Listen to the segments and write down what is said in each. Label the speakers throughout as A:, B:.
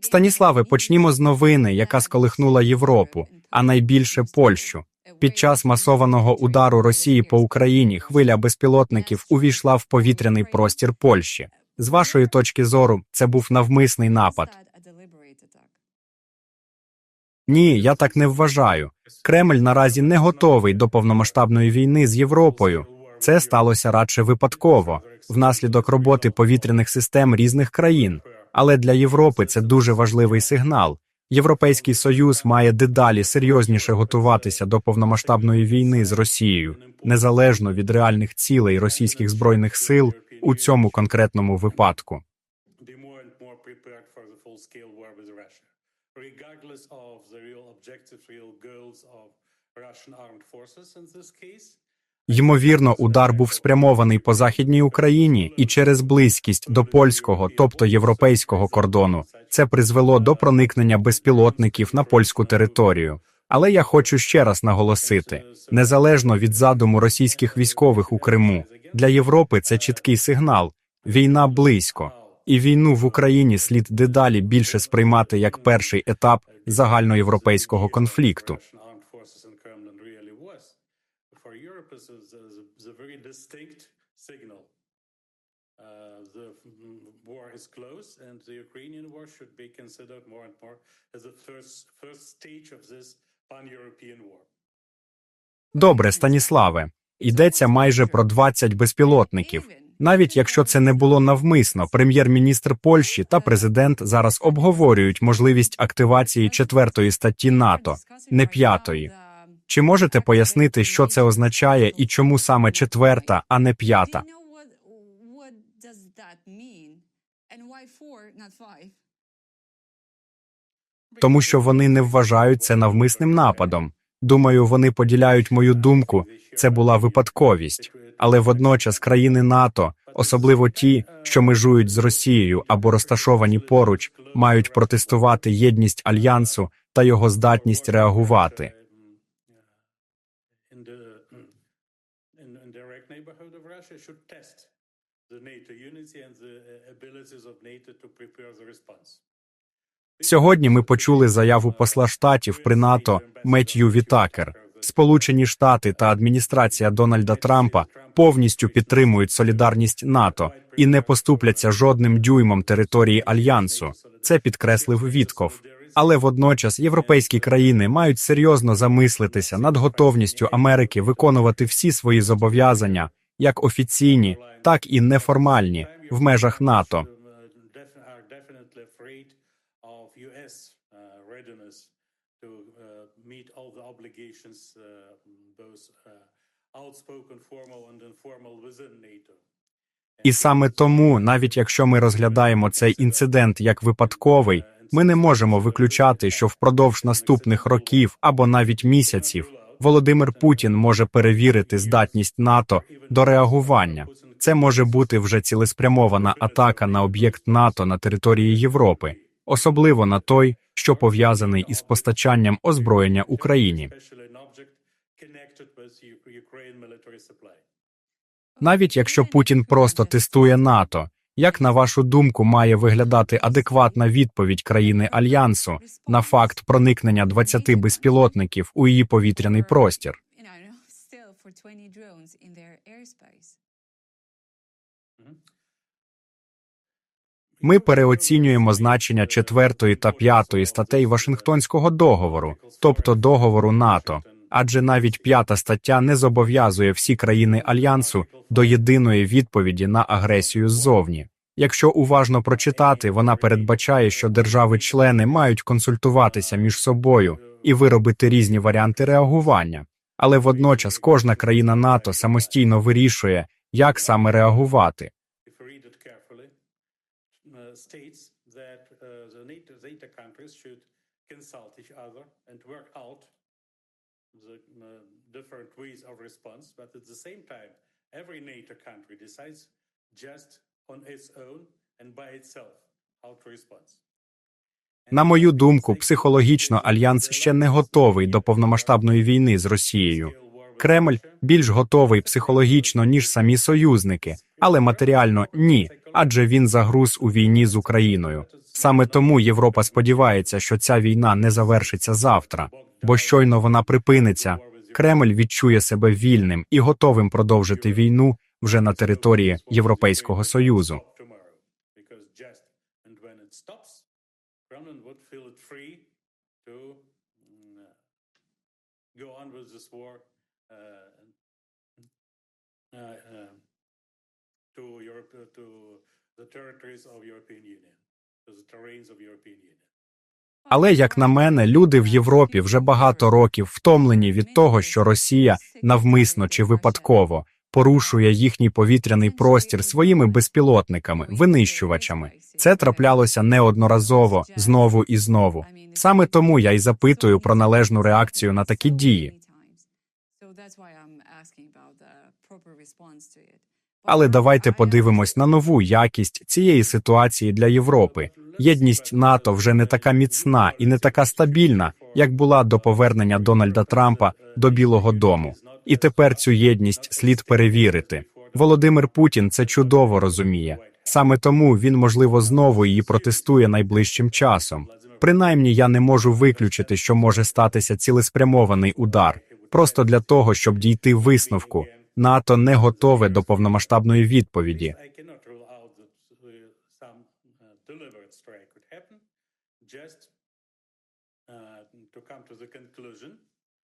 A: Станіславе, почнімо з новини, яка сколихнула Європу, а найбільше Польщу. Під час масованого удару Росії по Україні хвиля безпілотників увійшла в повітряний простір Польщі. З вашої точки зору, це був навмисний напад. Ні, я так не вважаю. Кремль наразі не готовий до повномасштабної війни з Європою. Це сталося радше випадково, внаслідок роботи повітряних систем різних країн. Але для Європи це дуже важливий сигнал. Європейський союз має дедалі серйозніше готуватися до повномасштабної війни з Росією, незалежно від реальних цілей російських збройних сил у цьому конкретному випадку.
B: Russian armed forces in this case.
A: Ймовірно, удар був спрямований по західній Україні і через близькість до польського, тобто європейського кордону, це призвело до проникнення безпілотників на польську територію. Але я хочу ще раз наголосити: незалежно від задуму російських військових у Криму, для Європи це чіткий сигнал: війна близько, і війну в Україні слід дедалі більше сприймати як перший етап загальноєвропейського конфликту.
B: Russian armed forces in Kremlin really was. Europe, is a, the, the very distinct signal. Uh, the war is close, and the Ukrainian war should be considered more and more as the first first stage of this pan-European war.
A: Добре, Станіславе, йдеться майже про 20 безпілотників. Навіть якщо це не було навмисно, прем'єр-міністр Польщі та президент зараз обговорюють можливість активації четвертої статті НАТО, не п'ятої. Чи можете пояснити, що це означає і чому саме четверта, а не п'ята? Тому що вони не вважають це навмисним нападом. Думаю, вони поділяють мою думку. Це була випадковість, але водночас країни НАТО, особливо ті, що межують з Росією або розташовані поруч, мають протестувати єдність альянсу та його здатність реагувати.
B: in the in, in direct neighborhood of Russia should test the NATO unity and the uh, abilities of NATO to prepare the response.
A: Сьогодні ми почули заяву посла штатів при НАТО Меттью Вітакер. Сполучені Штати та адміністрація Дональда Трампа повністю підтримують солідарність НАТО і не поступляться жодним дюймом території альянсу. Це підкреслив Вітков. Але водночас європейські країни мають серйозно замислитися над готовністю Америки виконувати всі свої зобов'язання, як офіційні, так і неформальні, в межах НАТО. І саме тому, навіть якщо ми розглядаємо цей інцидент як випадковий, ми не можемо виключати, що впродовж наступних років або навіть місяців Володимир Путін може перевірити здатність НАТО до реагування. Це може бути вже цілеспрямована атака на об'єкт НАТО на території Європи, особливо на той, що пов'язаний із постачанням озброєння Україні. Навіть якщо Путін просто тестує НАТО, як на вашу думку має виглядати адекватна відповідь країни альянсу на факт проникнення 20 безпілотників у її повітряний простір? Ми переоцінюємо значення четвертої та п'ятої статей Вашингтонського договору, тобто договору НАТО, адже навіть п'ята стаття не зобов'язує всі країни альянсу до єдиної відповіді на агресію ззовні. Якщо уважно прочитати, вона передбачає, що держави-члени мають консультуватися між собою і виробити різні варіанти реагування, але водночас кожна країна НАТО самостійно вирішує, як саме реагувати.
B: uh, that uh, the the uh, different ways of response. But at the same time, every NATO country decides just on its own and by itself how to respond.
A: На мою думку, психологічно альянс ще не готовий до повномасштабної війни з Росією. Кремль більш готовий психологічно ніж самі союзники, але матеріально ні, адже він загруз у війні з Україною. Саме тому Європа сподівається, що ця війна не завершиться завтра, бо щойно вона припиниться, Кремль відчує себе вільним і готовим продовжити війну вже на території Європейського Союзу.
B: to mm, uh, uh, uh, um, Europe, uh, to the territories of European Union, to the terrains of European Union.
A: Але як на мене, люди в Європі вже багато років втомлені від того, що Росія навмисно чи випадково порушує їхній повітряний простір своїми безпілотниками, винищувачами. Це траплялося неодноразово знову і знову. Саме тому я й запитую про належну реакцію на такі дії. Але давайте подивимось на нову якість цієї ситуації для Європи. Єдність НАТО вже не така міцна і не така стабільна, як була до повернення Дональда Трампа до Білого Дому. І тепер цю єдність слід перевірити. Володимир Путін це чудово розуміє. Саме тому він, можливо, знову її протестує найближчим часом. Принаймні, я не можу виключити, що може статися цілеспрямований удар, просто для того, щоб дійти висновку. НАТО не готове до повномасштабної відповіді.
B: Uh, uh, uh, to come to the conclusion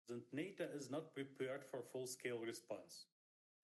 B: that NATO is not prepared for full-scale response.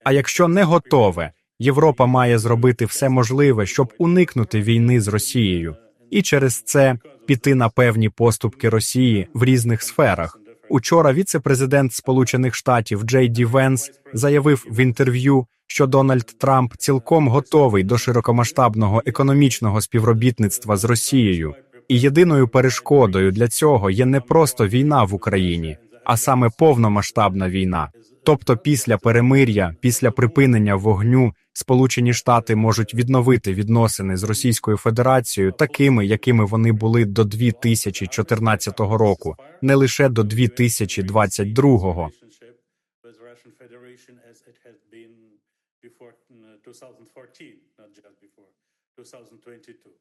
A: А якщо не готове, Європа має зробити все можливе, щоб уникнути війни з Росією, і через це піти на певні поступки Росії в різних сферах. Учора віце-президент Сполучених Штатів Джей Ді Венс заявив в інтерв'ю, що Дональд Трамп цілком готовий до широкомасштабного економічного співробітництва з Росією, і єдиною перешкодою для цього є не просто війна в Україні, а саме повномасштабна війна. Тобто, після перемир'я, після припинення вогню, Сполучені Штати можуть відновити відносини з Російською Федерацією такими, якими вони були до 2014 року, не лише до 2022.
B: relationship with Russian Federation as it has been before uh, 2014, not just before 2022.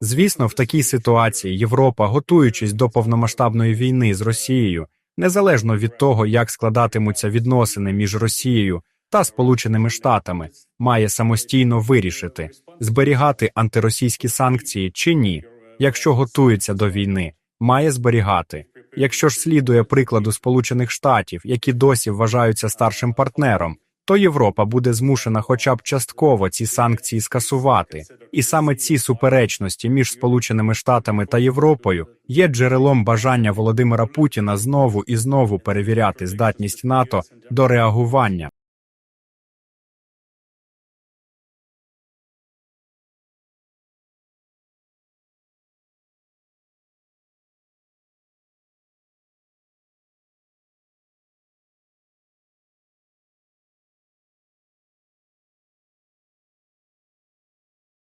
A: Звісно, в такій ситуації Європа, готуючись до повномасштабної війни з Росією, незалежно від того, як складатимуться відносини між Росією та Сполученими Штатами, має самостійно вирішити, зберігати антиросійські санкції чи ні. Якщо готується до війни, має зберігати. Якщо ж слідує прикладу Сполучених Штатів, які досі вважаються старшим партнером, то Європа буде змушена хоча б частково ці санкції скасувати. І саме ці суперечності між Сполученими Штатами та Європою є джерелом бажання Володимира Путіна знову і знову перевіряти здатність НАТО до реагування.